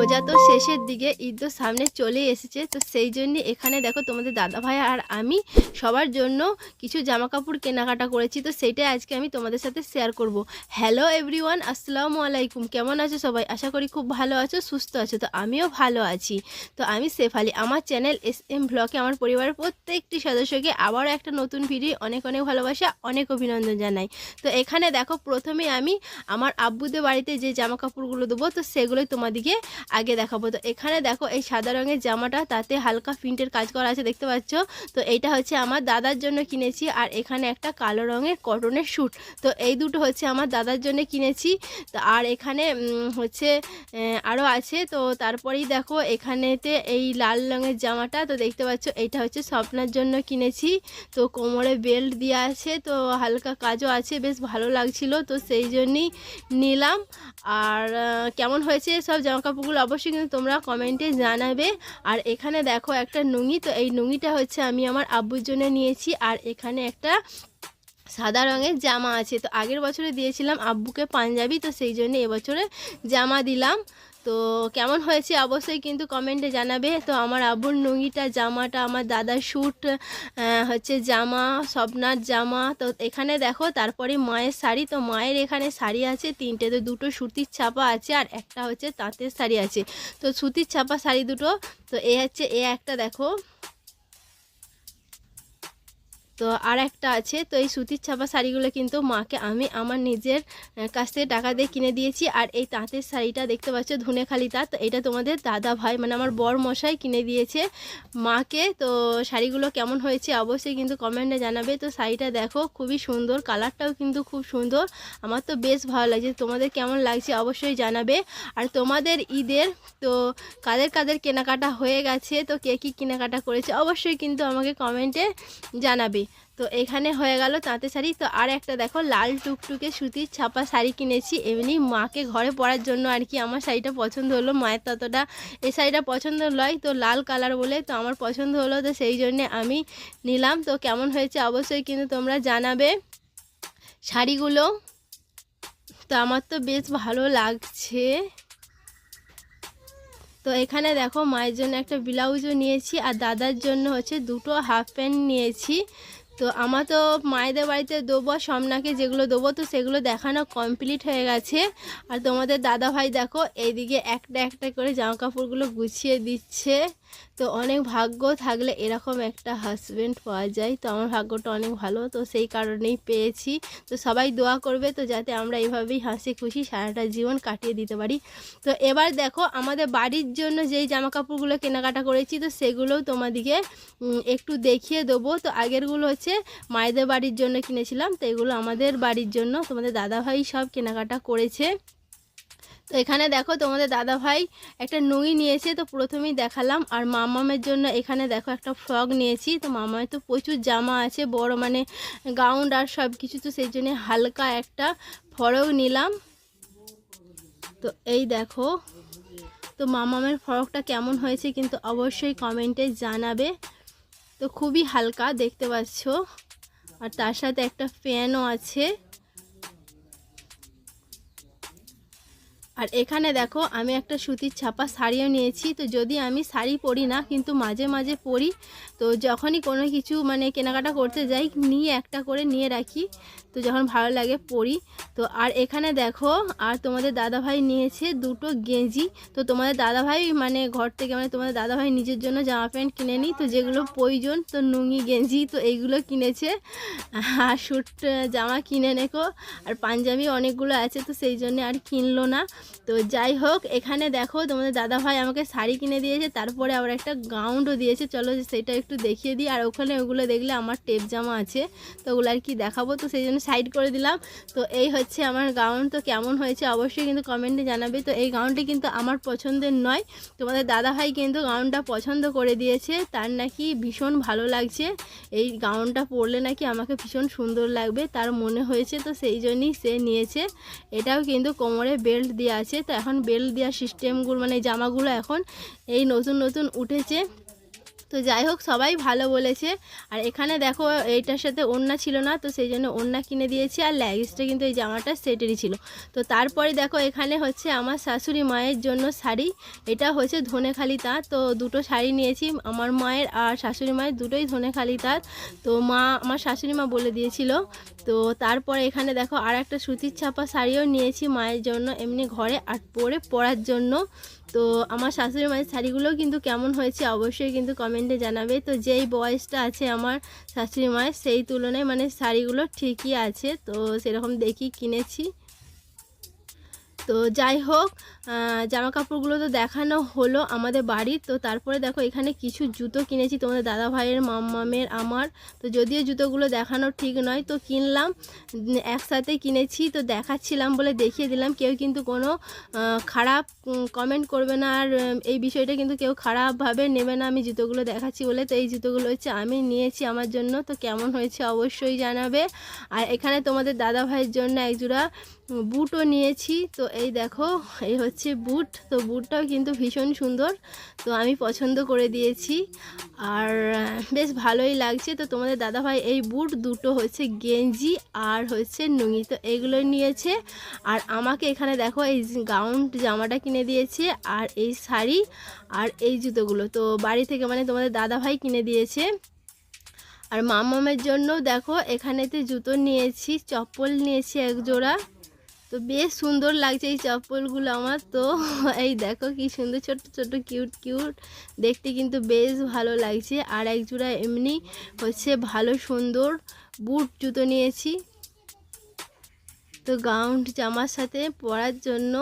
রোজা তো শেষের দিকে ঈদ তো সামনে চলে এসেছে। তো সেই জন্য এখানে দেখো তোমাদের দাদা ভাই আর আমি সবার জন্য কিছু জামা কাপড় কেনাকাটা করেছি। তো সেইটাই আজকে আমি তোমাদের সাথে শেয়ার করব। হ্যালো এভরিওয়ান আসসালামু আলাইকুম। কেমন আছো সবাই? আশা করি খুব ভালো আছো, সুস্থ আছো। তো আমিও ভালো আছি। তো আমি শেফালি। আমার চ্যানেল এস এম ব্লগে আমার পরিবারের প্রত্যেকটি সদস্যকে আবারও একটা নতুন ভিডিও অনেক অনেক ভালোবাসা, অনেক অভিনন্দন জানাই। তো এখানে দেখো প্রথমে আমি আমার আব্বুদের বাড়িতে যে জামা কাপড়গুলো দেবো, তো সেগুলোই তোমাদেরকে আগে দেখাবো। তো এখানে দেখো, এই সাদা রঙের জামাটা, তাতে হালকা প্রিন্টের কাজ করা আছে, দেখতে পাচ্ছ? তো এইটা হচ্ছে আমার দাদার জন্য কিনেছি, আর এখানে একটা কালো রঙের কটনের শ্যুট। তো এই দুটো হচ্ছে আমার দাদার জন্য কিনেছি। তো আর এখানে হচ্ছে আরও আছে। তো তারপরেই দেখো, এখানেতে এই লাল রঙের জামাটা, তো দেখতে পাচ্ছ, এইটা হচ্ছে স্বপ্নার জন্য কিনেছি। তো কোমরে বেল্ট দেওয়া আছে, তো হালকা কাজও আছে, বেশ ভালো লাগছিল। তো সেই জন্যই নিলাম। আর কেমন হয়েছে সব জামা কাপড়গুলো অবশ্যই কিন্তু তোমরা কমেন্টে জানাবে। আর এখানে দেখো একটা নুঙি, তো এই নুঙিটা হচ্ছে আমি আমার আব্বুর জন্য নিয়েছি। আর এখানে একটা সাদা রঙের জামা আছে। তো আগের বছরে দিয়েছিলাম আব্বুকে পাঞ্জাবি, তো সেই জন্য এবছরে জামা দিলাম। তো কেমন হয়েছে অবশ্যই কিন্তু কমেন্টে জানাবে। তো আমার আবুর নুঙ্গিটা, জামাটা, আমার দাদার শ্যুট হচ্ছে জামা, স্বপ্নার জামা। তো এখানে দেখো, তারপরে মায়ের শাড়ি। তো মায়ের এখানে শাড়ি আছে, তিনটে তো দুটো সুতির ছাপা আছে, আর একটা হচ্ছে তাঁতের শাড়ি আছে। তো সুতির ছাপা শাড়ি দুটো, তো এ হচ্ছে, এ একটা দেখো। তো আর একটা আছে, তো এই সুতির ছাপা শাড়িগুলো কিন্তু মাকে আমি আমার নিজের কাছ থেকে টাকা দিয়ে কিনে দিয়েছি। আর এই তাঁতের শাড়িটা দেখতে পাচ্ছ, ধুনেখালি তাঁত। এটা তোমাদের দাদা ভাই মানে আমার বর মশাই কিনে দিয়েছে। মাকে তো শাড়িগুলো কেমন হয়েছে অবশ্যই কিন্তু কমেন্টে জানাবে। তো শাড়িটা দেখো, খুবই সুন্দর, কালারটাও কিন্তু খুব সুন্দর। আমার তো বেশ ভালো লাগছে, তোমাদের কেমন লাগছে অবশ্যই জানাবে। আর তোমাদের ঈদের, তো কাদের কাদের কেনাকাটা হয়ে গেছে, তো কে কী কেনাকাটা করেছে অবশ্যই কিন্তু আমাকে কমেন্টে জানাবে। তো এখানে হয়ে গেল তাঁতে শাড়ি। তো আর একটা দেখো, লাল টুকটুকে সুতির ছাপা শাড়ি কিনেছি। এমনি মাকে ঘরে পরার জন্য আর কি আমার শাড়িটা পছন্দ হলো। মায়ের ততটা এই শাড়িটা পছন্দ নয়, তো লাল কালার বলে তো আমার পছন্দ হলো। তো সেই জন্যে আমি নিলাম। তো কেমন হয়েছে অবশ্যই কিন্তু তোমরা জানাবে। শাড়িগুলো তো আমার তো বেশ ভালো লাগছে। তো এখানে দেখো মায়ের জন্য একটা ব্লাউজও নিয়েছি আর দাদার জন্য হচ্ছে দুটো হাফ প্যান্ট নিয়েছি। তো আমার তো মায়েদের বাড়িতে দেবো সমনাকে যেগুলো দেবো, তো সেগুলো দেখানো কমপ্লিট হয়ে গেছে। আর তোমাদের দাদা ভাই দেখো, এইদিকে একটা একটা করে জামা কাপড়গুলো গুছিয়ে দিচ্ছে। তো অনেক ভাগ্য থাকলে এরকম একটা হাজব্যান্ড পাওয়া যায়। তো আমার ভাগ্যটা অনেক ভালো, তো সেই কারণেই পেয়েছি। তো সবাই দোয়া করবে, তো যাতে আমরা এইভাবেই হাসি খুশি সারাটা জীবন কাটিয়ে দিতে পারি। তো এবার দেখো, আমাদের বাড়ির জন্য যেই জামা কাপড়গুলো কেনাকাটা করেছি, তো সেগুলোও তোমাদিকে একটু দেখিয়ে দেবো। তো আগেরগুলো হচ্ছে মায়েদের বাড়ির জন্য কিনেছিলাম, তো এগুলো আমাদের বাড়ির জন্য। তোমাদের দাদাভাই সব কেনাকাটা করেছে। তো এখানে দেখো তোমাদের দাদা ভাই একটা নুই নিয়েছে, তো প্রথমেই দেখালাম। আর মামামের জন্য এখানে দেখো একটা ফ্রক নিয়েছি। তো মামামের তো প্রচুর জামা আছে, বড় মানে গাউন আর সব কিছু তো সেই জন্য হালকা একটা ফরক নিলাম। তো এই দেখো, তো মামামের ফরকটা কেমন হয়েছে কিন্তু অবশ্যই কমেন্টে জানাবে। তো খুবই হালকা দেখতে পাচ্ছ। আর তার সাথে একটা ফ্যানও আছে। আর এখানে দেখো আমি একটা সুতির ছাপা শাড়িও নিয়েছি। তো যদি আমি শাড়ি পরি না, কিন্তু মাঝে মাঝে পরি, তো যখনই কোনো কিছু মানে কেনাকাটা করতে যাই, নিয়ে একটা করে নিয়ে রাখি। তো যখন ভালো লাগে পরি। তো আর এখানে দেখো, আর তোমাদের দাদাভাই নিয়েছে দুটো গেঞ্জি। তো তোমাদের দাদাভাই মানে ঘর থেকে মানে তোমাদের দাদাভাই নিজের জন্য জামা প্যান্ট কিনে নিই। তো যেগুলো প্রয়োজন, তো নুঙ্গি, গেঞ্জি, তো এইগুলো কিনেছে। আর স্যুট জামা কিনে নেকো। আর পাঞ্জাবি অনেকগুলো আছে, তো সেই জন্য আর কিনলো না। তো যাই হোক, এখানে দেখো তোমাদের দাদা ভাই আমাকে শাড়ি কিনে দিয়েছে, তারপরে আবার একটা গাউনও দিয়েছে। চলো সেটা একটু দেখিয়ে দিই। আর ওখানে ওগুলো দেখলে আমার টেপ জামা আছে, তো ওগুলো আর কি দেখাবো। তো সেই জন্য সাইড করে দিলাম। তো এই হচ্ছে আমার গাউন। তো কেমন হয়েছে অবশ্যই কিন্তু কমেন্টে জানাবে। তো এই গাউনটি কিন্তু আমার পছন্দের নয়। তোমাদের দাদা ভাই কিন্তু গাউনটা পছন্দ করে দিয়েছে। তার নাকি ভীষণ ভালো লাগছে। এই গাউনটা পরলে নাকি আমাকে ভীষণ সুন্দর লাগবে। তার মনে হয়েছে, তো সেই জন্যই সে নিয়েছে। এটাও কিন্তু কোমরে বেল্ট দেওয়া আছে। তো এখন বেল দেওয়ার সিস্টেমগুলো মানে জামাগুলো এখন এই নতুন নতুন উঠেছে। তো যাই হোক, সবাই ভালো বলেছে। আর এখানে দেখো, এইটার সাথে ওড়না ছিল না, তো সেই জন্য ওড়না কিনে দিয়েছি। আর ল্যাগিসটা কিন্তু এই জামাটা সেটেরই ছিল। তো তারপরে দেখো, এখানে হচ্ছে আমার শাশুড়ি মায়ের জন্য শাড়ি। এটা হচ্ছে ধনেখালি তাঁত। তো দুটো শাড়ি নিয়েছি, আমার মায়ের আর শাশুড়ি মায়ের দুটোই ধনেখালি তাঁত। তো মা, আমার শাশুড়ি মা বলে দিয়েছিল। তো তারপরে এখানে দেখো আর একটা সুতির ছাপা শাড়িও নিয়েছি মায়ের জন্য, এমনি ঘরে আর পরে পরার জন্য। তো আমার শাশুড়ি মায়ের শাড়িগুলোও কিন্তু কেমন হয়েছে অবশ্যই কিন্তু কমেন্টে জানাবে। তো যেই বয়সটা আছে আমার শাশুড়ি মায়ের, সেই তুলনায় মানে শাড়িগুলো ঠিকই আছে। তো সেরকম দেখি কিনেছি। তো যাই হোক জামা কাপড়গুলো তো দেখানো হলো আমাদের বাড়ির। তো তারপরে দেখো এখানে কিছু জুতো কিনেছি তোমাদের দাদা ভাইয়ের মাম্মামের আমার। তো যদিও জুতোগুলো দেখানো ঠিক নয়, তো কিনলাম। একসাথে কিনেছি, তো দেখাচ্ছিলাম বলে দেখিয়ে দিলাম। কেউ কিন্তু কোনো খারাপ কমেন্ট করবে না। আর এই বিষয়টা কিন্তু কেউ খারাপভাবে নেবে না। আমি জুতোগুলো দেখাচ্ছি বলে, তো এই জুতোগুলো হচ্ছে আমি নিয়েছি আমার জন্য। তো কেমন হয়েছে অবশ্যই জানাবে। আর এখানে তোমাদের দাদা ভাইয়ের জন্য একজোড়া বুটও নিয়েছি। তো এই দেখো, এই হচ্ছে বুট। তো বুটটাও কিন্তু ভীষণ সুন্দর। তো আমি পছন্দ করে দিয়েছি। আর বেশ ভালোই লাগছে। তো তোমাদের দাদাভাই এই বুট দুটো হচ্ছে গেঞ্জি আর হচ্ছে নুঙি তো এগুলো নিয়েছে। আর আমাকে এখানে দেখো এই গাউন জামাটা কিনে দিয়েছে আর এই শাড়ি আর এই জুতোগুলো। তো বাড়ি থেকে মানে তোমাদের দাদাভাই কিনে দিয়েছে। আর মামামের জন্য দেখো এখানেতে জুতো নিয়েছি, চপ্পল নিয়েছি এক জোড়া তো বেশ সুন্দর লাগছে এই চপ্পলগুলো আমার। তো এই দেখো কি সুন্দর ছোট ছোট কিউট কিউট। দেখতে কিন্তু বেশ ভালো লাগছে। আর এক জোড়া এমনি হচ্ছে ভালো সুন্দর বুট জুতো নিয়েছি। তো গাউন জামার সাথে পরার জন্য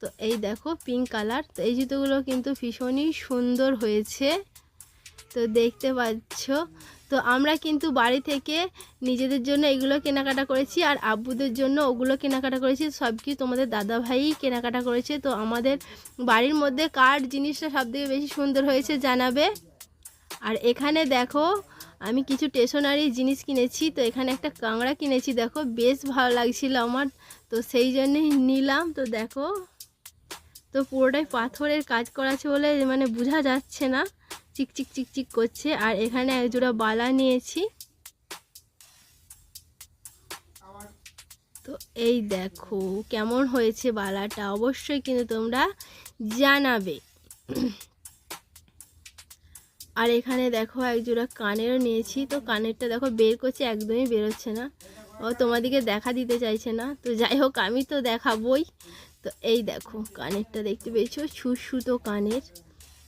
তো এই দেখো পিঙ্ক কালার তো এই জুতোগুলো কিন্তু ভীষণই সুন্দর হয়েছে। তো দেখতে পাচ্ছ তো আমরা কিন্তু বাড়ি থেকে নিজেদের জন্য এগুলো কেনাকাটা করেছি আর আব্বুদের জন্য ওগুলো কেনাকাটা করেছি। সব কিছু তোমাদের দাদা ভাই কেনাকাটা করেছে? তো আমাদের বাড়ির মধ্যে কার জিনিসটা সবথেকে বেশি সুন্দর হয়েছে জানাবে। আর এখানে দেখো, আমি কিছু স্টেশনারি জিনিস কিনেছি। তো এখানে একটা কাংড়া কিনেছি, দেখো, বেশ ভালো লাগছিল আমার। তো সেই জন্যই নিলাম। তো দেখো, তো পুরোটাই পাথরের কাজ করা আছে বলে মানে বোঝা যাচ্ছে না। চিকচিক চিকচিক করছে। আর এখানে একজোড়া বালা নিয়েছি। তো এই দেখো কেমন হয়েছে বালাটা। অবশ্যই কিন্তু তোমরা জানাবে। আর এখানে দেখো একজোড়া কানেরও নিয়েছি। তো কানেরটা দেখো বের করছে, একদমই বেরোচ্ছে না। ও তোমাদিকে দেখা দিতে চাইছে না। তো যাই হোক, আমি তো দেখাবই। তো এই দেখো, কানেরটা দেখতে পেয়েছ? সুসুতো কানের।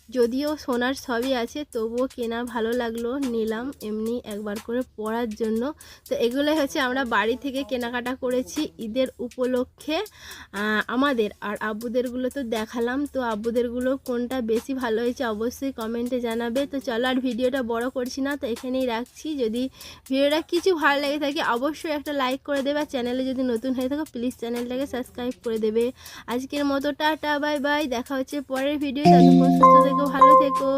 যদিও সোনার সবই আছে, তবুও কেনা ভালো লাগল নিলাম এমনি একবার করে পড়ার জন্য। তো এগুলোই হচ্ছে আমরা বাড়ি থেকে কেনাকাটা করেছি ঈদের উপলক্ষে। আমাদের আর আব্বুদেরগুলো তো দেখালাম, তো আব্বুদেরগুলো কোনটা বেশি ভালো হয়েছে অবশ্যই কমেন্টে জানাবে। তো চলো আর ভিডিওটা বড় করছি না, তো এখানেই রাখছি। যদি ভিডিওটা কিছু ভালো লেগে থাকে অবশ্যই একটা লাইক করে দেবে, আর চ্যানেলে যদি নতুন হয়ে থাকো প্লিজ চ্যানেলটাকে সাবস্ক্রাইব করে দেবে। আজকের মতো টাটা বাই বাই দেখা হচ্ছে পরের ভিডিও ততক্ষণ সুস্থ থেকো ভালো থেকো।